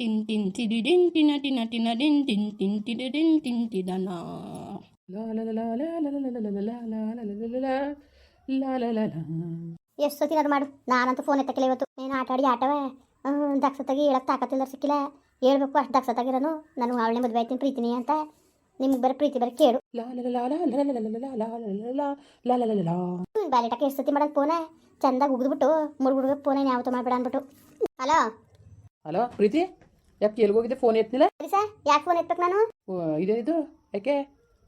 Tin ಟಿನ್ ತಿಡಿಡಿನ್ ಟಿನ ಟಿನ ಟಿನ ಡಿನ್ ಟಿನ್ ಟಿನ್ ತಿಡಿಡಿನ್ ಟಿನ್ ಟಿಡನ ಎಷ್ಟು ಸತಿ ಅದು ಮಾಡು ನಾನಂತೂ ಫೋನ್ ಎತ್ತಕ್ಕಿಲ್ಲ ಇವತ್ತು ನೀನು ಆಟ ಆಡಿ ಆಟವೇ ದಕ್ಷತಾಗಿ ಹೇಳಕ್ಕೆ ತಾಕತ್ತಿಲ್ಲ ಸಿಕ್ಕಿಲ್ಲ ಹೇಳ್ಬೇಕು ಅಷ್ಟು ದಕ್ಷತಾಗಿರೋನು ನಾನು ಅವಳನ್ನೇ ಮದುವೆ ಆಯ್ತೀನಿ ಪ್ರೀತಿನಿ ಅಂತ ನಿಮ್ಗೆ ಬೇರೆ ಪ್ರೀತಿ ಬೇರೆ ಕೇಳು ಬ್ಯಾಲೆಟಕ್ಕೆ ಎಷ್ಟು ಸತಿ ಮಾಡೋದು ಫೋನ ಚಂದಾಗಿ ಉಗಿದ್ಬಿಟ್ಟು ಮುರುಗುಡ್ಗೆ ಫೋನ್ ಯಾವತ್ತೂ ಮಾಡ್ಬೇಡ ಅಂದ್ಬಿಟ್ಟು ಹಲೋ ಹಲೋ ಪ್ರೀತಿ ಯಾಕೆ ಎಲ್ಗೋಗಿದ್ದೆ ಫೋನ್ ಎತ್ತಿಲ್ಲ ಸರಿ ಸರ್ ಯಾಕೆ ಫೋನ್ ಎತ್ತಬೇಕು ನಾನು? ಇದೇನಿದು ಯಾಕೆ?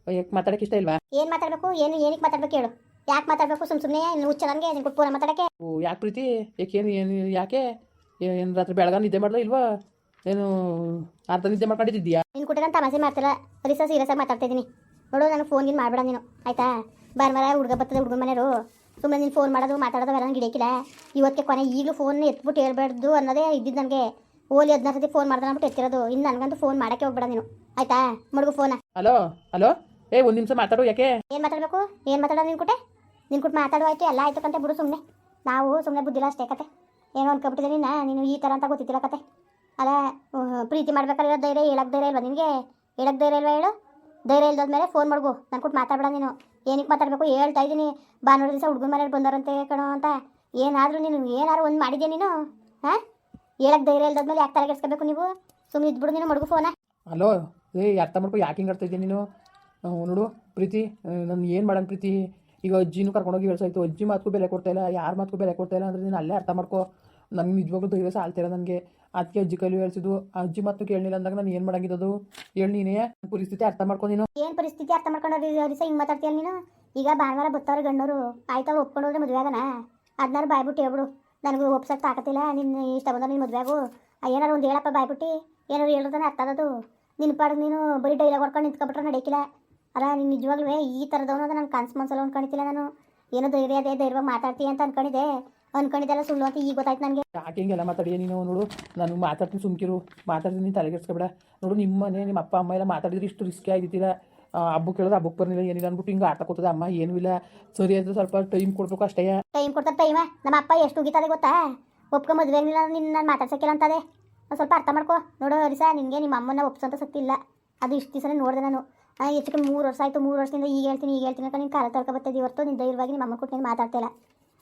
ಯಾಕೆ ಮಾತಾಡಕ್ಕೆ ಇಷ್ಟ ಇಲ್ವಾ? ಏನು ಮಾತಾಡಬೇಕು ಏನು ಏನಕ್ಕೆ ಮಾತಾಡ್ಬೇಕು ಹೇಳು. ಯಾಕೆ ಮಾತಾಡಬೇಕು ಸುಮ್ ಸುಮ್ಮನೆ ಹುಚ್ಚ ನನಗೆ ನಿನ್ಗೆ ಫೋನ್ ಮಾತಾಡಕ್ಕೆ. ಓ ಯಾಕೆ ಪ್ರೀತಿ? ಯಾಕೇನು ಏನು ಯಾಕೆ? ಏನು ರಾತ್ರಿ ಬೆಳಗಾನ ನಿದ್ದೆ ಮಾಡ್ದ ಇಲ್ವಾ? ಏನು ಅರ್ಧ ನಿದ್ದೆ ಮಾಡ್ಕೊಂಡಿದ್ದೀಯಾ ನಿನ್ ಕುಟಗಂತ ತಮಾಷೆ ಮಾಡ್ತಿಲ್ಲ. ಸರಿ ಸರ್ ಸೀರಿಯಸ್ ಆಗಿ ಮಾತಾಡ್ತಾ ಇದ್ದೀನಿ ನೋಡು ನನಗೆ ಫೋನ್ ನೀನು ಮಾಡಬೇಡ ನೀನು. ಆಯ್ತಾ? ಬಾರ್ಮರ ಹುಡುಗ ಬರ್ತದೆ ಹುಡುಗ ಮನೆಯವರು. ಸುಮ್ಮನೆ ನೀನು ಫೋನ್ ಮಾಡೋದು ಮಾತಾಡೋದು ಅವೆಲ್ಲ ಗಿಡಕ್ಕಿಲ್ಲ ಇವತ್ತೇ ಇವತ್ತಿಗೆ ಕೊನೆ ಈಗಲೂ ಫೋನ್ ಎತ್ಬಿಟ್ಟು ಹೇಳ್ಬಾರ್ದು ಅನ್ನೋದೇ ಇದ್ದಿದ್ದು ನನಗೆ ಓಲಿ ಹದಿನಾರು ಸತಿ ಫೋನ್ ಮಾಡ್ದೆ ಅಂದ್ಬಿಟ್ಟು ಎತ್ತಿರೋದು. ಇನ್ ನನಗಂತೂ ಫೋನ್ ಮಾಡಕ್ಕೆ ಹೋಗ್ಬೇಡ ನೀನು. ಆಯ್ತಾ? ಮಡುಗು ಫೋನ್ ಹಲೋ ಹಲೋ ಏ ಒಂದು ನಿಮಿಷ ಮಾತಾಡು ಯಾಕೆ? ಏನು ಮಾತಾಡಬೇಕು? ಏನು ಮಾತಾಡೋ ನಿನ್ ಕುಟೆ? ನಿನ್ ಕುಟ್ ಮಾತಾಡೋ ಆಯ್ತು ಎಲ್ಲ ಆಯ್ತು ಕಂತೆ ಬಿಡು ಸುಮ್ಮನೆ ನಾವು ಸುಮ್ಮನೆ ಬುದ್ಧಿಲ್ಲ ಅಷ್ಟೇ ಕತೆ. ಏನೋ ಅನ್ಕೊಬಿಟ್ಟಿದೆ ನಿನ್ನ ನೀನು ಈ ಥರ ಅಂತ ಗೊತ್ತಿದ್ದಿಲ್ಲ ಕತೆ. ಅಲ್ಲ ಪ್ರೀತಿ ಮಾಡ್ಬೇಕಾದ್ರೆ ಧೈರ್ಯ ಹೇಳಕ್ ಧೈರ್ಯ ಇಲ್ವಾ ನಿನಗೆ? ಹೇಳಕ್ ಧೈರ್ಯ ಇಲ್ವಾ ಹೇಳು? ಧೈರ್ಯ ಇಲ್ದಾದ್ಮೇಲೆ ಫೋನ್ ಮಾಡ್ಬು ನಾನು ಕೊಟ್ಟು ಮಾತಾಡ್ಬೇಡ ನೀನು. ಏನಕ್ಕೆ ಮಾತಾಡಬೇಕು? ಹೇಳ್ತಾ ಇದ್ದೀನಿ. ಭಾನುವಾರ ದಿವಸ ಹುಡುಗನ ಮನೇಲಿ ಬಂದವರಂತೆ ಕಣೋ ಅಂತ. ಏನಾದರೂ ನೀನು ಏನಾದ್ರು ಒಂದು ಮಾಡಿದ್ಯಾ ನೀನು? ಹಾಂ? ಹೇಳಕ್ ಧೈರ್ಯ ಇಲ್ದಾದ್ಮೇಲೆ ಯಾಕೆ ತಲೆಗೆಡ್ಸ್ಕೋಬೇಕು ನೀವು? ಸುಮ್ಮನೆ ಇದ್ಬಿಡು ನೀನು ಮಡಗು ಫೋನ ಅಲೋ ಏ ಅರ್ಥ ಮಾಡ್ಕೊ ಯಾಕೆ ಹಿಂಗೆ ಆಡ್ತಾ ಇದ್ದೀನಿ ನೀನು? ನೋಡು ಪ್ರೀತಿ ನಾನು ಏನು ಮಾಡೋಣ ಪ್ರೀತಿ? ಈಗ ಅಜ್ಜಿನೂ ಕರ್ಕೊಂಡೋಗಿ ಹೇಳ್ಸಾಯ್ತು ಅಜ್ಜಿ ಮಾತಕ್ಕೂ ಬೆಲೆ ಕೊಡ್ತಾ ಇಲ್ಲ ಯಾರ ಮಾತಕ್ಕೂ ಬೆಲೆ ಕೊಡ್ತಾ ಇಲ್ಲ ಅಂದರೆ ನೀನು ಅಲ್ಲೇ ಅರ್ಥ ಮಾಡ್ಕೊ. ನನಗೆ ನಿಜವಾಗ್ಲೂ ಧೈರ್ಯ ಸಾಲ್ತಿಲ್ಲ ನನಗೆ. ಅದಕ್ಕೆ ಅಜ್ಜಿ ಕೈಲಿ ಹೇಳ್ಸಿದ್ದು ಅಜ್ಜಿ ಮಾತು ಕೇಳಲಿಲ್ಲ ಅಂದಾಗ ನಾನು ಏನು ಮಾಡಂಗಿದ್ದು ಹೇಳಿ ನೀನೇ ಪರಿಸ್ಥಿತಿ ಅರ್ಥ ಮಾಡ್ಕೊಂಡು ನೀನು. ಏನು ಪರಿಸ್ಥಿತಿ ಅರ್ಥ ಮಾಡ್ಕೊಂಡು ದಿವಸ ಹಿಂಗೆ ಮಾತಾಡ್ತೀಯ ನೀನು? ಈಗ ಭಾನುವಾರ ಬತ್ತವ್ರ ಗಣ್ಣವರು ಆಯ್ತು ಅವ್ರು ಒಪ್ಕೊಂಡು ಹೋದ್ರೆ ಮದುವೆ ಆಗನ? ಅದನ್ನಾರು ಬಾಯ್ಬಿಟ್ಟು ಹೇಳ್ಬಿಡು. ನನಗೂ ಒಪ್ಸಕ್ಕೆ ತಾಕತ್ತಿಲ್ಲ. ನಿನ್ನ ಇಷ್ಟ ಬಂದ ನಿನ್ನ ಮದುವೆಗೂ. ಏನಾರು ಒಂದು ಹೇಳಪ್ಪ ಬಾಯ್ಬಿಟ್ಟು ಏನಾರು ಹೇಳೋದನ್ನ ಅರ್ಥ ಆದದು ನಿನ್ನ ಪಾಡಿಗೆ ನೀನು ಬರೀ ಡೈಲಾಗ್ ಹೊಡ್ಕೊಂಡು ನಿಂತ್ಕೊಬಿಟ್ರೆ ನಡೆಯಕ್ಕಿಲ್ಲ ಅಲ್ಲ, ನೀನು ನಿಜವಾಗ್ಲೂ ಈ ಥರದವನು ಅಂತ ನನ್ನ ಕನ್ಸು ಮನ್ಸಲ್ಲ ಅನ್ಕೊಂಡಿದ್ದಿಲ್ಲ ನಾನು. ಏನೋ ಧೈರ್ಯ ಅದೇ ಧೈರ್ಯ ಮಾತಾಡ್ತೀಯ ಅಂತ ಅನ್ಕೊಂಡಿದ್ದೆ. ಅನ್ಕೊಂಡಿದ್ದೆಲ್ಲ ಸುಳ್ಳು ಅಂತ ಈಗ ಗೊತ್ತಾಯ್ತು ನನಗೆ. ಯಾಕೆ ಮಾತಾಡಿಯ ನೀನು ನೋಡು. ನಾನು ಮಾತಾಡ್ತೀನಿ ಸುಮ್ಕಿರು. ಮಾತಾಡ್ತೀನಿ ನೀನು ತಲೆಗೆಡ್ಸ್ಕೊಬೇಡ. ನೋಡು ನಿಮ್ಮ ಮನೆ ನಿಮ್ಮ ಅಪ್ಪ, ಅಮ್ಮ ಎಲ್ಲ ಮಾತಾಡಿದ್ರೆ ಇಷ್ಟು ರಿಸ್ಕಿ ಆಗಿದ್ದಿಲ್ಲ. ಹಬ್ಬಕ್ಕೆ ಕೇಳಿದ್ರೆ ಹಬ್ಬಕ್ಕೆ ಬರ್ಲಿಲ್ಲ, ಏನಿಲ್ಲ ಅಂದ್ಬಿಟ್ಟು ಹಿಂಗೆ ಆಟ ಅಮ್ಮ, ಏನೂ ಇಲ್ಲ. ಸರಿ ಅಂತ ಸ್ವಲ್ಪ ಟೈಮ್ ಕೊಡ್ಬೇಕು ಅಷ್ಟೇ. ಟೈಮ್ ಕೊಡ್ತಾರೆ ಟೈಮ ನಮ್ಮ ಅಪ್ಪ ಎಷ್ಟು ಉಗಿತದೆ ಗೊತ್ತಾ? ಒಪ್ಕೊ ಮದುವೆ ಆಗಿಲ್ಲ ನಿನ್ನ ನಾನು ಮಾತಾಡ್ಸಕ್ಕಿಲ್ಲ ಅಂತದೆ ಸ್ವಲ್ಪ ಅರ್ಥ ಮಾಡ್ಕೊ. ನೋಡು ಹರಿಸ, ನಿನಗೆ ನಿಮ್ಮ ಅಮ್ಮನ ಒಪ್ಸಂತ ಸಕ್ತಿ ಇಲ್ಲ ಅದು ಇಷ್ಟು ದಿವಸನೇ ನೋಡಿದೆ ನಾನು. ನಾನು ಹೆಚ್ಚು ಕಮ್ಮಿ ಮೂರು ವರ್ಷ ಆಯಿತು, ಮೂರು ವರ್ಷದಿಂದ ಈಗ ಹೇಳ್ತೀನಿ ಈಗ ಹೇಳ್ತೀನಿ ಅಂತ ನೀನು ಕಾಲ ತೊಳ್ಕೊ ಬರ್ತಿದ್ದೀವಿ ಹೊರತು. ನಿನ್ನ ಧೈರ್ಯವಾಗಿ ನಿಮ್ಮ ಅಮ್ಮ ಕೊಟ್ಟು ನೀನು ಮಾತಾಡ್ತಿಲ್ಲ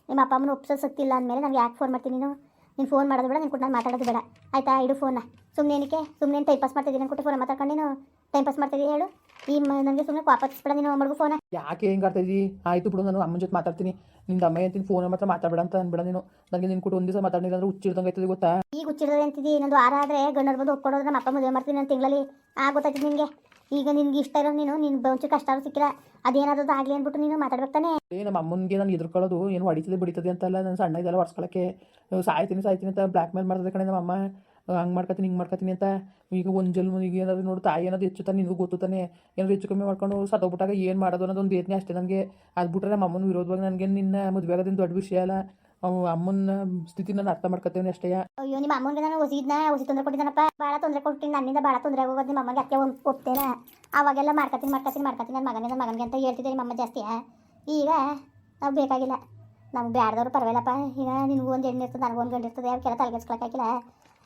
ನಿಮ್ಮ ಅಪ್ಪ ಅಮ್ಮನ ಒಪ್ಸೋ ಸತ್ತಿಲ್ಲ ಇಲ್ಲ ಅಂದಮೇಲೆ ನಾನು ಯಾಕೆ ಫೋನ್ ಮಾಡ್ತೀನಿ ನೀನು? ನೀನು ಫೋನ್ ಮಾಡೋದು ಬೇಡ, ನೀನು ಕೊಟ್ಟು ನಾನು ಮಾತಾಡೋದು ಬೇಡ. ಆಯ್ತಾ, ಇಡು ಫೋನ್ನ ಸುಮ್ಮನೆ ಏನಕ್ಕೆ? ಸುಮ್ಮನೆ ಟೈಮ್ ಪಾಸ್ ಮಾಡ್ತಿದ್ದೀನಿ ಕೊಟ್ಟು ಫೋನ್ ಮಾತಾಡ್ಕೊಂಡು ನೀನು? ಟೈಮ್ ಪಾಸ್ ಮಾಡ್ತಿದ್ದೀವಿ ಹೇಳು? ಈ ನನಗೆ ಸುಮ್ಮನೆ ವಾಪಸ್ ಬಿಡ ನೀನು ಮಡುಗು ಫೋನ ಯಾಕೆ ಹಿಂಗೆ ಆಡ್ತಾ ಇದ್ದೀವಿ ಆಯ್ತು ಬಿಡು ನಾನು ಅಮ್ಮನ ಜೊತೆ ಮಾತಾಡ್ತೀನಿ. ನಿಂದ ಅಮ್ಮ ಅಂತೀನಿ ಫೋನ್ ಮಾತ್ರ ಮಾತಾಡಬೇಡ ಅಂತ ಅನ್ಬಿಡ ನೀನು. ನನಗೆ ನಿನ್ ಕೊಟ್ಟು ಒಂದು ದಿವಸ ಮಾತಾಡಿಲ್ಲ ಅಂದ್ರೆ ಹುಚ್ಚಿಡ್ದಂಗೆ ಆಯ್ತದೆ ಗೊತ್ತಾ? ಈಗ ಹುಚ್ಚಿಡೋದು ಅಂತಿದ್ದಿ ಇನ್ನೊಂದು ವಾರ ಆದರೆ ಗಂಡರು ಬಂದು ಒಪ್ಕೊಡೋದು ನಮ್ಮ ಅಪ್ಪ ಮದುವೆ ಮಾಡ್ತೀನಿ ನನ್ನ ತಿಂಗಳಲ್ಲಿ. ಆ ಗೊತ್ತಾಯ್ತು ನಿನಗೆ. ಈಗ ನಿನ್ಗೆ ಇಷ್ಟ ಇರೋ ನೀನು ನಿನ್ ಬಂಚು ಕಷ್ಟ ಸಿಕ್ಕಿಲ್ಲ. ಅದೇನಾದ್ರು ಆಗಲಿ ಅಂದ್ಬಿಟ್ಟು ನೀನು ಮಾತಾಡ್ಬೇಕಾನೆ ಏ ನಮ್ಮ ಅಮ್ಮನಿಗೆ ನಾನು ಎದುರ್ಕೊಳ್ಳೋದು ಏನು ಹೊಡಿತದೆ ಬಿಡಿತದೆ ಅಂತಲ್ಲ ನಾನು ಸಣ್ಣ ಇದೆಲ್ಲ ಒರ್ಸ್ಕೊಳಕ್ಕೆ ಸಾಯ್ತೀನಿ ಸಾಯ್ತೀನಿ ಅಂತ ಬ್ಲ್ಯಾಕ್ ಮೇಲ್ ಮಾಡ್ತದೆ ಕಣೆ ನಮ್ಮ ಅಮ್ಮ ಹಂಗೆ ಮಾಡ್ಕೊತೀನಿ ಹಿಂಗೆ ಮಾಡ್ಕೊತೀನಿ ಅಂತ. ಈಗ ಒಂದು ಜಲ್ ಈಗ ಏನಾದ್ರು ನೋಡು, ತಾಯಿ ಏನಾದ್ರು ಹೆಚ್ಚು ತಾನೆ, ನಿನಗೂ ಗೊತ್ತು ತಾನೆ. ಏನಾದ್ರು ಹೆಚ್ಚು ಕಮ್ಮಿ ಮಾಡ್ಕೊಂಡು ಸತ್ತೋಗ್ಬಿಟ್ಟಾಗ ಏನು ಮಾಡೋದು ಅನ್ನೋದು ಒಂದು ಬೇತನೆ ಅಷ್ಟೇ ನನಗೆ. ಅದು ಬಿಟ್ರೆ ನಮ್ಮ ಅಮ್ಮನ ವಿರೋಧವಾಗಿ ನನಗೆ ನಿನ್ನ ಮದುವೆ ಆಗೋದೇನು ದೊಡ್ಡ ವಿಷಯ ಅಲ್ಲ. ಅವ್ ಅಮ್ಮನ ಸ್ಥಿತಿ ನಾನು ಅರ್ಥ ಮಾಡ್ಕೊತೇನೆ ಅಷ್ಟೇ. ಅಯ್ಯೋ ನಿಮ್ಮ ಅಮ್ಮನಿಗೆ ನಾನು ಹೊಸಿದ್ನ ಹೊಸಿ ತೊಂದರೆ ಕೊಟ್ಟಿದ್ದಾನಪ್ಪ. ಭಾಳ ತೊಂದರೆ ಕೊಟ್ಟಿನಿ, ನನ್ನಿಂದ ಭಾಳ ತೊಂದರೆ ಆಗೋದು ನಿಮ್ಮ ಅಮ್ಮಗೆ ಅತ್ತೆ ಒಪ್ತೇನೆ? ಅವಾಗೆಲ್ಲ ಮಾಡ್ಕೊತೀನಿ ಮಾಡ್ಕೊತೀನಿ ಮಾಡ್ಕೊತೀನಿ ನನ್ನ ಮಗನಿಂದ ಮಗನಿಗೆ ಅಂತ ಹೇಳ್ತಿದ್ದೆ ನಿಮ್ಮ ಅಮ್ಮ ಜಾಸ್ತಿ. ಈಗ ನಾವು ಬೇಕಾಗಿಲ್ಲ. ನಮ್ಗೆ ಬ್ಯಾಡ್ದವ್ರು ಪರವಾಗಿಲ್ಲಪ್ಪ. ಈಗ ನಿನಗೂ ಒಂದು ಹೆಣ್ಣು ಇರ್ತದೆ, ನನಗೂ ಒಂದು ಗಂಡು ಇರ್ತದೆ ಅವಕ್ಕೆಲ್ಲ ತಲೆಗೆಡ್ಸ್ಕೊಳಕ್ಕಾಗಿಲ್ಲ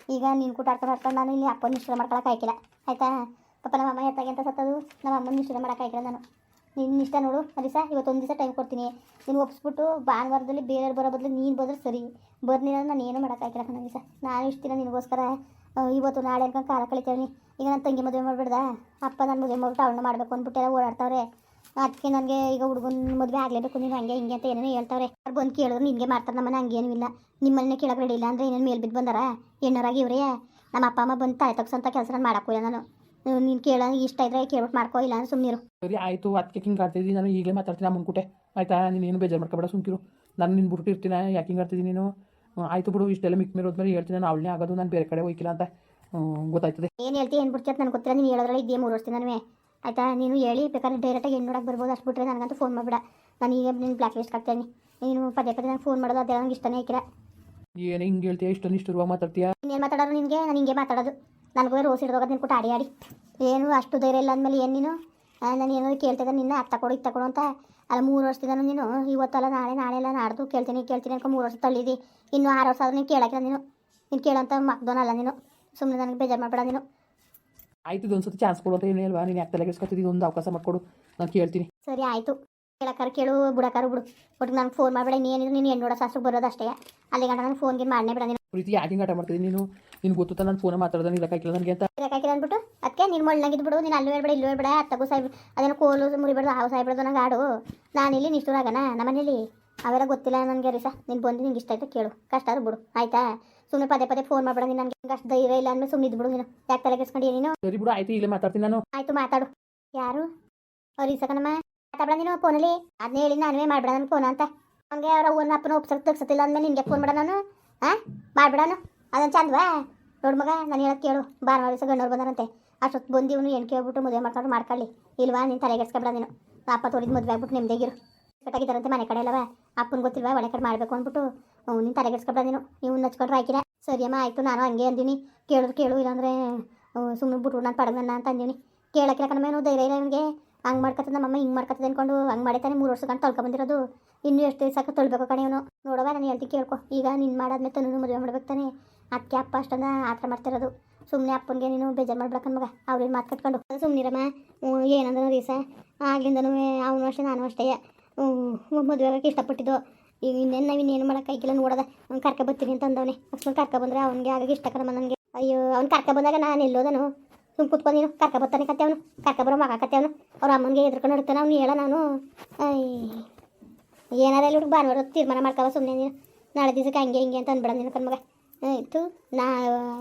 ಈಗ ನೀನು ಕೂಟ ಆಡ್ಕೊಂಡು ಆಡ್ಕೊಂಡು ನಾನು ಇಲ್ಲಿ ಅಪ್ಪನ ನಿಶ್ಚಯ ಆಯ್ಕಿಲ್ಲ ಆಯ್ತಾ? ಪಪ್ಪ, ನಮ್ಮ ಅಮ್ಮ ಎತ್ತಾಗೆ ಅಂತ ಸತ್ತದು, ನಮ್ಮ ಅಮ್ಮನ ನಿಶ್ಚಯ ಆಯ್ಕಿಲ್ಲ ನಾನು. ನಿನ್ನ ಇಷ್ಟ ನೋಡು ಸರಿ ಸಾ ಇವತ್ತೊಂದು ದಿವಸ ಟೈಮ್ ಕೊಡ್ತೀನಿ. ನೀನು ಒಪ್ಪಿಸ್ಬಿಟ್ಟು ಭಾನುವಾರದಲ್ಲಿ ಬೇರೆಯವ್ರು ಬರೋ ಬದಲು ನೀನು ಬಂದರೆ ಸರಿ. ಬರ್ನಿಲ್ಲ ನಾನು ಏನು ಮಾಡೋಕ್ಕಾಗಿಲ್ಲ ಕಣ ದಿವಸ ನಾನು ಇಷ್ಟು ದಿನ ನಿನಗೋಸ್ಕರ ಇವತ್ತು ನಾಳೆ ಅನ್ಕೊಂಡು ಕಾಲ ಕಳಿತೇವೆ ಈಗ ನನ್ನ ತಂಗಿ ಮದುವೆ ಮಾಡ್ಬಿಡ್ದ? ಅಪ್ಪ ನನ್ನ ಮದುವೆ ಮಾಡ್ಬಿಟ್ಟು ಅವಳನ್ನ ಮಾಡಬೇಕು ಅಂದ್ಬಿಟ್ಟೆಲ್ಲ ಓಡಾಡ್ತಾವ್ರೆ. ಅದಕ್ಕೆ ನನಗೆ ಈಗ ಹುಡುಗನ ಮದುವೆ ಆಗಲೇಬೇಕು ನೀನು ಹಂಗೆ ಹಿಂಗೆ ಅಂತ ಏನೇನೋ ಹೇಳ್ತಾರೆ ಅವ್ರು ಬಂದು ಕೇಳಿದ್ರು ನಿನಗೆ ಮಾಡ್ತಾರೆ ನಮ್ಮನ್ನ ಹಂಗೇನೂ ಇಲ್ಲ. ನಿಮ್ಮನ್ನೇ ಕೇಳಕ್ಕೆ ರೆಡಿ ಇಲ್ಲ ಅಂದರೆ ಏನೇನು ಮೇಲೆ ಬಿದ್ದು ಬಂದಾರ? ಹೆಣ್ಣರಾಗಿ ಇವ್ರೇ. ನಮ್ಮ ಅಪ್ಪ ಅಮ್ಮ ಬಂದು ತಾಯಿ ತಗ್ಸೋಂಥ ಕೆಲಸ ನಾನು ಮಾಡೋಕ್ಕಿಲ್ಲ ನಾನು. ನೀನು ಕೇಳ ಇಷ್ಟ ಇದ್ರೆ ಕೇಳ್ಬಿಟ್ಟು ಮಾಡ್ಕೋ ಇಲ್ಲ ಅಂದ್ರೆ ಸುಮ್ಮನಿರು ಸರಿ ಆಯಿತು ಅದಕ್ಕೆ ಹಿಂಗೆ ಆಡ್ತಿದ್ದೀನಿ ನಾನು ಈಗಲೇ ಮಾತಾಡ್ತೀನಿ ನಮ್ಮ ಮುನ್ಕುಟೆ ಆಯಿತಾ? ಏನು ಬೇಜಾರು ಮಾಡ್ಕೊಬೇಡ ಸುಮ್ಕಿರು. ನಾನು ನಿನ್ನ ಬಿಟ್ಟು ಇರ್ತೀನಿ ಯಾಕೆ ಹಿಂಗೆ ಆಡ್ತಿದ್ದೀನಿ ನೀನು? ಆಯ್ತು ಬಿಡು ಇಷ್ಟೆಲ್ಲ ಮಿಕ್ ಮೇಲೆ ಹೋದ್ಮೇಲೆ ಹೇಳ್ತೀನಿ ನಾನು ಅವಳನ್ನೇ ಆಗೋದು ನಾನು ಬೇರೆ ಕಡೆ ಹೋಯ್ಕಿಲ್ಲ ಅಂತ. ಗೊತ್ತಾಯ್ತದೆ. ಏನು ಹೇಳ್ತೀನಿ ಏನು ಬಿಡ್ತೀಯ ನನಗೆ ಗೊತ್ತಿಲ್ಲ ನೀನು ಹೇಳೋದ್ರಲ್ಲಿ ಇದೇ ಮೂರು ವರ್ಷ ನಾನು ಆಯಿತಾ? ನೀನು ಹೇಳಿ ಬೇಕಾದ್ರೆ ಡೈರೆಕ್ಟಾಗಿ ಹೆಣ್ಣು ನೋಡಕ್ಕೆ ಬರ್ಬೋದು. ಅಷ್ಟು ಬಿಟ್ಟರೆ ನನಗಂತೂ ಫೋನ್ ಮಾಡಿಬಿಡ. ನಾನು ಈಗ ನೀನು ಬ್ಲ್ಯಾಕ್ ಲಿಸ್ಟ್ ಹಾಕ್ತೀನಿ. ನೀನು ಪದೇ ಪದೇ ನಾನು ಫೋನ್ ಮಾಡೋದು ಅದೆಲ್ಲ ನನಗೆ ಇಷ್ಟನೇ ಇಕ್ಕಿರ ಏನು ಹಿಂಗೆ ಹೇಳ್ತೀಯ? ಇಷ್ಟೊಂದು ಇಷ್ಟು ಮಾತಾಡ್ತೀಯ? ನೀನು ಮಾತಾಡೋರು ನಿನಗೆ? ನಾನು ಹಿಂಗೆ ಮಾತಾಡೋದು. ನನಗೂ ರೋಸ್ ಹಿಡ್ದೋಗೋದು ನಿನ್ ಕೊಟ್ಟು ಆಡಿ ಆಡಿ ಏನು ಅಷ್ಟು ಧೈರ್ಯ ಇಲ್ಲ ಅಂದಮೇಲೆ ಏನು ನೀನು? ನಾನು ಏನಾದ್ರು ಕೇಳ್ತಿದ್ದೆ ನಿನ್ನ ಅತ್ತ ಕೊಡು ಇತ್ತ ಕೊಡು ಅಂತ. ಅಲ್ಲ ಮೂರು ವರ್ಷದಿಂದ ನೀನು ಇವತ್ತಲ್ಲ ನಾಳೆ ನಾಳೆ ಎಲ್ಲ ನಾಡ್ದು ಕೇಳ್ತೀನಿ ಕೇಳ್ತೀನಿ ಅನ್ಕೊಂಡು ಮೂರು ವರ್ಷ ತಳ್ಳಿದಿ. ಇನ್ನು ಆರು ವರ್ಷ ಆದ್ರೆ ನೀನು ಕೇಳಕ್ಕಿಲ್ಲ ನೀನು. ನೀನು ಕೇಳೋಂಥ ಮಕ್ದೋನಲ್ಲ ನೀನು. ಸುಮ್ಮನೆ ನನಗೆ ಬೇಜಾರು ಮಾಡಬೇಡ ನೀನು. ಆಯ್ತು ಇದೊಂದು ಸತಿ ಚಾನ್ಸ್ ಕೊಡು ಅಂತ ಏನು ಅಲ್ವಾ ನೀನು ಯಾಕೆ ತಲೆಗೆಸ್ಕೊತಿದ್ದು ಒಂದು ಅವಕಾಶ ಮಾಡಿಕೊಡು. ನಾನು ಕೇಳ್ತೀನಿ. ಸರಿ ಆಯಿತು. ಕೇಳಕ್ಕಾರ ಕೇಳು ಬಿಡಕ್ಕಾರ ಬಿಡು. ಬಟ್ ನಾನು ಫೋನ್ ಮಾಡಬೇಡ ನೀನಿದ್ರು ನೀನು ಹೆಣ್ಣು ನೋಡೋ ಶಾಸ್ತ್ರಕ್ಕೆ ಬರೋದು ಅಷ್ಟೇ. ಅಲ್ಲಿ ಗಂಟ ನಾನು ಫೋನ್ಗೆ ಮಾಡನೇ ಬಿಡ ನೀನು. ಪ್ರೀತಿ ಯಾಕೆ ಹಿಂಗೆ ಆಟ ಮಾಡ್ತಿದ್ದೀನಿ ನೀನು? ನಿನ್ಗೆ ಗೊತ್ತು ನಾನು ಫೋನ್ ಮಾತಾಡ್ದೆ ಇರೋಕ್ಕಾಗಿಲ್ಲ ನನಗೆ ಅಂತ. ಬೇಕಾಗಿಲ್ಲ ಅಂದ್ಬಿಟ್ಟು ಅದಕ್ಕೆ ನೀನು ಮಣ್ಣಾಗಿದ್ದು ಬಿಡು ನೀನು ಅಲ್ಲೂ ಹೇಳ್ಬೇಡ ಇಲ್ಲೂ ಹೇಳ್ಬೇಡ ಅತ್ತಗೂ ಸಾಯ್ಬ ಅದನ್ನು ಕೋಲು ಮುರಿಬೇಡ್ದು ಹಾವು ಸಾಯ್ಬೇಡ್ದು ನಂಗೆ ಆಡು ನಾನು ನಾನಿಲ್ಲಿ ನಮ್ಮ ಮನೇಲಿ ಅವೆಲ್ಲ ಗೊತ್ತಿಲ್ಲ ನನಗೆ ರೀಸ ನೀನು ಬಂದು ನಿಂಗೆ ಇಷ್ಟ ಆಯ್ತು ಕೇಳು. ಕಷ್ಟ ಆದ್ರೂ ಬಿಡು. ಆಯ್ತಾ? ಸುಮ್ಮನೆ ಪದೇ ಪದೇ ಫೋನ್ ಮಾಡಬೇಡ ನೀನು ನನಗೆ ಅಷ್ಟು ಧೈರ್ಯ ಇಲ್ಲ ಅಂದ್ಮೇಲೆ ಸುಮ್ಮನೆ ಇದ್ಬಿಡು ನೀನು. ಯಾಕೆ ತಲೆ ಕೆಡ್ಸ್ಕೊಂಡು ನೀನು? ಸರಿ ಬಿಡು ಆಯ್ತು ಇಲ್ಲೇ ಮಾತಾಡ್ತೀನಿ ನಾನು. ಆಯ್ತು ಮಾತಾಡು. ಯಾರು? ಅವ್ರು ಇಸಕನಮ್ಮ ಮಾತಾಡ ನೀನು ಫೋನಲ್ಲಿ ಅದನ್ನೇ ಹೇಳಿ ನಾನೇ ಮಾಡ್ಬಿಡ ನನ್ನ ಫೋನ್ ಅಂತ. ಹಂಗೆ ಅವ್ರ ಅವ್ವನ ಅಪ್ಪನ ಒಪ್ಸಕ್ ತೆಗ್ಸತ್ತಿಲ್ಲ ಅಂದ್ಮೇಲೆ ನಿನ್ಗೆ ಫೋನ್ ಮಾಡ ನಾನು. ಹಾಂ ಮಾಡ್ಬೇಡನು ಅದನ್ನು ಚಂದವಾ? ನೋಡು ಮಗ ನಾನು ಹೇಳೋದು ಕೇಳು. ಭಾನುವಾರ ದಿವಸ ಗಂಡವ್ರು ಬಂದಾರಂತೆ. ಅಷ್ಟೊತ್ತು ಬಂದು ಇವನು ಹೆಣ್ಕೆ ಕೇಳ್ಬಿಟ್ಟು ಮದುವೆ ಮಾಡ್ಕೊಂಡು ಮಾಡ್ಕೊಳ್ಳಿ. ಇಲ್ವಾ ನೀನು ತಲೆಗೆಡ್ಸ್ಕೊಬೇಡ ನೀನು. ಅಪ್ಪ ತೋರಿದ ಮದುವೆ ಆಗ್ಬಿಟ್ಟು ನಿಮ್ದೇಗಿರು ಕಟ್ಟಾಗಿದ್ದಾರಂತೆ ಮನೆ ಕಡೆ ಇಲ್ಲವ ಅಪ್ಪನ ಗೊತ್ತಿಲ್ವಾ ಒಳ್ಳೆ ಕಡೆ ಮಾಡಬೇಕು ಅಂದ್ಬಿಟ್ಟು. ನೀನು ತಲೆಗೆಡ್ಸ್ಕೊಬೇಡ ನೀನು. ನೀವು ನಚ್ಕೊಂಡ್ರೆ ಹಾಕಿರ ಸರಿಯಮ್ಮ ಆಯಿತು, ನಾನು ಹಂಗೆ ಅಂದಿನಿ. ಕೇಳಿದ್ರು ಕೇಳು, ಇಲ್ಲಾಂದ್ರೆ ಸುಮ್ಮನೆ ಬಿಟ್ರು ನಾನು ಪಡಗನ್ನ ಅಂತ ಅಂದೀನಿ. ಕೇಳಕ್ಕಿಲ್ಲ ಕಣಮೇನು ಧೈರ್ಯ ಇಲ್ಲ ನನಗೆ ಹಂಗೆ ಮಾಡ್ಕೊತದ ನಮ್ಮಮ್ಮ, ಹಿಂಗೆ ಮಾಡ್ಕೊತದೆ ಅನ್ಕೊಂಡು ಹಂಗೆ ಮಾಡಿತಾನೆ ಮೂರು ವರ್ಷ ಕಂಡು ತಳ್ಕೊ ಬಂದಿರೋದು. ಇನ್ನೂ ಎಷ್ಟು ದಿವಸ ತೊಳ್ಬೇಕು ಕಣೆ ಇವನು. ನೋಡುವ ನಾನು ಹೇಳ್ತೀನಿ ಕೇಳ್ಕೊ. ಈಗ ನಿನ್ನ ಮಾಡಾದ್ಮೇಲೆ ತನ್ನೂ ಮದುವೆ ಮಾಡ್ಬೇಕು ತಾನೆ ಅದಕ್ಕೆ ಅಪ್ಪ ಅಷ್ಟೊಂದು ಆ ಥರ ಮಾಡ್ತಿರೋದು. ಸುಮ್ಮನೆ ಅಪ್ಪನಿಗೆ ನೀನು ಬೇಜಾರು ಮಾಡ್ಬೇಕನ್ ಮಗ. ಅವ್ರೇನು ಮಾತು ಕಟ್ಕೊಂಡು ಸುಮ್ಮನಿರಮ್ಮ ಏನಂದ್ರೆ ದಿವಸ ಆಗ್ಲಿಂದನೂ ಅವನು ಅಷ್ಟೇ, ನಾನು ಅಷ್ಟೇ. ಮದುವೆ ಆಗಕ್ಕೆ ಇಷ್ಟಪಟ್ಟಿದ್ದು. ಈಗ ಇನ್ನೇನು ನಾವು ಇನ್ನೇನು ಮಾಡೋಕ್ಕಾಗಿಲ್ಲ ನೋಡೋದ ಅವ್ನು ಕರ್ಕೊ ಬರ್ತೀನಿ ಅಂತ ಅಂದವನೆ. ಅಷ್ಟು ಕರ್ಕೊ ಬಂದ್ರೆ ಅವ್ನಿಗೆ ಆಗ ಇಷ್ಟ ಕಣಮ್ಮ ನನಗೆ. ಅಯ್ಯೋ, ಅವ್ನು ಕರ್ಕ ಬಂದಾಗ ನಾನು ಎಲ್ಲೋದನು ಸುಮ್ ಕುತ್ಕೊಂಡು ನೀನು. ಕರ್ಕ ಬರ್ತಾನೆ ಕತ್ತೆ ಅವನು. ಕರ್ಕ ಬರೋ ಮಗ ಕತ್ತೆ ಅವನು. ಅವ್ರ ಅಮ್ಮನಿಗೆ ಎದ್ರಕೊಂಡು ಇರ್ತಾನೆ ಅವ್ನು ಹೇಳ ನಾನು. ಏನಾರ ಇಲ್ಲಿ ಹುಡುಗ, ಭಾನುವಾರ ತೀರ್ಮಾನ ಮಾಡ್ಕೊವ ಸುಮ್ಮನೆ ನೀನು. ನಾಳೆ ದಿವಸಕ್ಕೆ ಹಂಗೆ ಹಿಂಗೆ ಅಂತ ಅಂದ್ಬಿಡ ನೀನು ಕಣ್ಮಗ ಆಯಿತು. ನಾ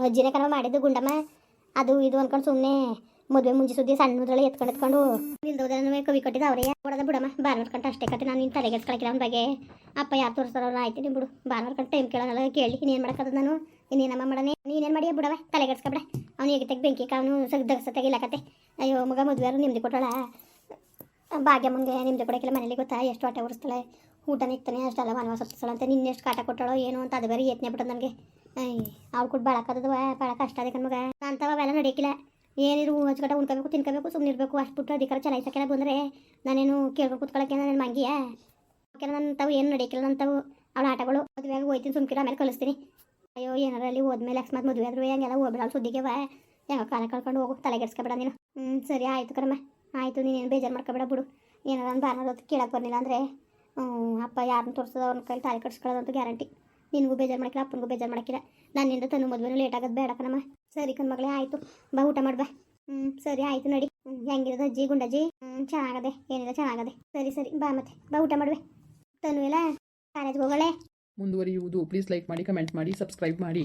ಅಜ್ಜಿನೇ ಕಣವ ಮಾಡಿದ್ದು ಗುಂಡಮ್ಮ. ಅದು ಇದು ಅಂದ್ಕೊಂಡು ಸುಮ್ಮನೆ ಮದುವೆ ಮುಂಜಿ ಸುದ್ದಿ ಸಣ್ಣದ್ರಲ್ಲಿ ಎತ್ಕೊಂಡು ಎತ್ಕೊಂಡು ನಿಲ್ದೋದನ್ನು ಕವಿ ಕಟ್ಟಿದ ಅವರೇ. ಕೊಡೋದ ಬಿಡಮ್ಮ ಭಾನುವಾರ ಕಂಟ ಅಷ್ಟೇ ಕಟ್ಟಿ ನಾನು ನಿನ್ನ ತಲೆಗೆ ಎತ್ಕೊಳಕಿಲ್ಲ ಅವ್ನ ಬಗ್ಗೆ. ಅಪ್ಪ ಯಾರು ತೋರಿಸ್ತಾರೋ ಆಯ್ತು ನಿಮ್ಮ ಬಿಡು ಬಾರ ಕಂಟ ಟೈಮ್ ಕೇಳೋಣ ಕೇಳಿ ಇನ್ನೇನು ಮಾಡೋಕ್ಕದ ನಾನು? ಇನ್ನೇನಮ್ಮ ಮಾಡನೆ? ನೀನೇನು ಬಿಡವೆ ಬಿಡವ ತಲೆಗೆಡ್ಸ್ಕೊಬೇಡ ಅವ್ನು ಹೇಗೆ ತೆಗೆ ಬೆಂಕಿ ಅವನು ಸಗ್ದಗ್ಸ ತೆಗಿಲ್ಲ ಕತೆ ಅಯ್ಯೋ, ಮಗ ಮದುವೆ ನಿಮ್ದು ಕೊಟ್ಟಳ? ಭಾಗ್ಯ ಮುಂದೆ ನಿಮ್ದು ಕೊಡೋಕ್ಕಿಲ್ಲ ಮನೇಲಿ ಗೊತ್ತಾ? ಎಷ್ಟು ಆಟ ಉರಿಸ್ತಾಳೆ ಊಟ ನಿಗ್ತಾನೆ ಅಷ್ಟೆಲ್ಲ ವನವಾಸ ಸತ್ತಿಸ್ತಾಳೆ ಅಂತ. ನಿನ್ನೆಷ್ಟು ಕಾಟ ಕೊಟ್ಟಳೋ ಏನು ಅಂತ, ಅದು ಬೇರೆ ಯತ್ನೆ ಬಿಟ್ಟು ನನಗೆ. ಅವ್ಳು ಕೊಟ್ಟು ಬಾಳಕ್ಕದವ ಭಾಳ ಕಷ್ಟ ಅದೇ ಕಣ್ಮಗ ಎಲ್ಲ ಅವೆಲ್ಲ ನಡೆಯಕ್ಕಿಲ್ಲ ಏನಿರು ಹಚ್ಕಟ ಉಣ್ಕೋಬೇಕು, ತಿನ್ಕೋಬೇಕು ಸುಮ್ಮನೆ ಇರಬೇಕು. ಅಷ್ಟು ಬಿಟ್ಟು ಅಧಿಕಾರ ಚಲಾಯಿಸಕ್ಕೆಲ್ಲ ಬಂದರೆ ನಾನೇನು ಕೇಳ್ಕೊಂಡು ಕೂತ್ಕೊಳ್ಳೋಕೆ ನಾನು ಮಂಗಿಯ ಯಾಕೆ ನನ್ನ ತಾವು ಏನು ನಡೆಯಕ್ಕಿಲ್ಲ ನನ್ನ ತಾವು ಅವಳ ಆಟಗಳು. ಮದುವೆಯಾಗಿ ಹೋಯ್ತೀನಿ, ಸುಮ್ಕಿರ, ಆಮೇಲೆ ಕಲಿಸ್ತೀನಿ ಅಯ್ಯೋ, ಏನಾರ ಅಲ್ಲಿ ಹೋದ್ಮೇಲೆ ಅಕಸ್ಮಾತ್ ಮದುವೆ ಆದರೂ ಹಂಗೆಲ್ಲ ಹೋಗ್ಬೇಡ ಸುದ್ದಿಗೆ ವಾ ಯಾವ ಕಾಲ ಕಳ್ಕೊಂಡು ಹೋಗು ತಲೆಗೆಡ್ಸ್ಕೊಬೇಡ ನೀನು. ಹ್ಞೂ ಸರಿ, ಆಯಿತು ಕರಮ್ಮ ಆಯಿತು ನೀನೇನು ಬೇಜಾರು ಮಾಡ್ಕೊಬೇಡ, ಬಿಡು. ಏನಾರ ಒಂದು ಬಾರ ಹೊತ್ತು ಕೇಳಕ್ಕೆ ಬರಲಿಲ್ಲ ಅಂದರೆ ಅಪ್ಪ ಯಾರನ್ನ ತೋರಿಸೋದು ಅವ್ನ ಕೈ ತಾಳಿ ಕಟ್ಸ್ಕೊಳ್ಳೋದಂತೂ ಗ್ಯಾರಂಟಿ ನಿನಗೂ ಬೇಜಾರು ಮಾಡಕ್ಕಿಲ್ಲ, ಅಪ್ಪನಿಗೂ ಬೇಜಾರು ಮಾಡಕ್ಕಿಲ್ಲ. ನನ್ನಿಂದ ತನ್ನ ಮದುವೆನೂ ಲೇಟ್ ಆಗೋದು ಬೇಡ ಕಣಮ್ಮ. ಸರಿ ಕಣ್ ಮಗಳೇ, ಆಯಿತು. ಬಾ, ಊಟ ಮಾಡ್ಬಾ ಹ್ಞೂ ಸರಿ, ಆಯಿತು, ನಡಿ. ಹೆಂಗಿರೋದು ಅಜ್ಜಿ, ಗುಂಡಜ್ಜಿ? ಹ್ಞೂ ಚೆನ್ನಾಗದೆ, ಏನಿಲ್ಲ, ಚೆನ್ನಾಗದೆ. ಸರಿ ಸರಿ, ಬಾ ಮತ್ತೆ. ಬಾ, ಊಟ ಮಾಡುವೆ ತನು ಎಲ್ಲ ಕಾಲೇಜ್ಗೆ ಹೋಗಳೆ? ಮುಂದುವರಿಯುವುದು. ಪ್ಲೀಸ್ ಲೈಕ್ ಮಾಡಿ ಕಮೆಂಟ್ ಮಾಡಿ ಸಬ್ಸ್ಕ್ರೈಬ್ ಮಾಡಿ.